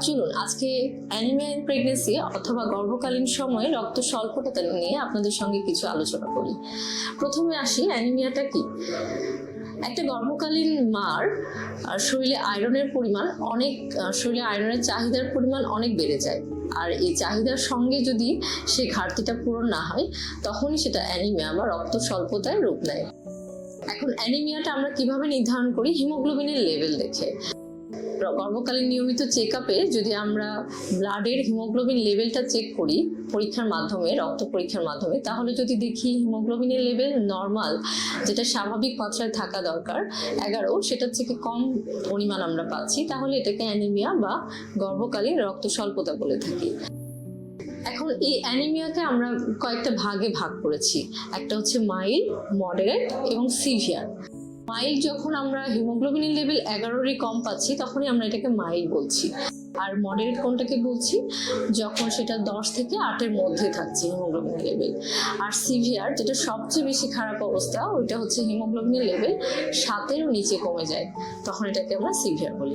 চলুন, আজকে অ্যানিমিয়াল প্রেগনেন্সি অথবা গর্ভকালীন সময়ে রক্ত স্বল্পতা নিয়ে আপনাদের সঙ্গে কিছু আলোচনা করি। প্রথমে আসি, অ্যানিমিয়াটা কি? একটা গর্ভকালীন মার শরীরে আয়রনের পরিমাণ অনেক শরীরে আয়রনের চাহিদার পরিমাণ অনেক বেড়ে যায়। আর এই চাহিদার সঙ্গে যদি সেই ঘাটতিটা পূরণ না হয়, তখনই সেটা অ্যানিমিয়া বা রক্ত স্বল্পতায় রূপ নেয়। এখন অ্যানিমিয়াটা আমরা কীভাবে নির্ধারণ করি? হিমোগ্লোবিনের লেভেল দেখে। গর্ভকালীন নিয়মিত চেক আপে যদি আমরা ব্লাডের হিমোগ্লোবিন লেভেলটা চেক করি পরীক্ষার মাধ্যমে, রক্ত পরীক্ষার মাধ্যমে, তাহলে যদি দেখি হিমোগ্লোবিনের লেভেল নর্মাল যেটা স্বাভাবিক মাত্রায় থাকা দরকার, এগারো, সেটার থেকে কম পরিমাণ আমরা পাচ্ছি, তাহলে এটাকে অ্যানিমিয়া বা গর্ভকালীন রক্ত স্বল্পতা বলে থাকি। এখন এই অ্যানিমিয়াকে আমরা কয়েকটা ভাগে ভাগ করেছি, একটা হচ্ছে মাইল্ড মডারেট এবং সিভিয়ার মাইল্ড যখন আমরা হিমোগ্লোবিনের লেভেল এগারোরই কম পাচ্ছি, তখনই আমরা এটাকে মাইল বলছি। আর মডারেট কোনটাকে বলছি? যখন সেটা দশ থেকে আটের মধ্যে থাকছে হিমোগ্লোবিনের লেভেল। আর সিভিয়ার, যেটা সবচেয়ে বেশি খারাপ অবস্থা, ওইটা হচ্ছে হিমোগ্লোবিনের লেভেল সাতের নিচে কমে যায়। তখন এটাকে আমরা সিভিয়ার বলি।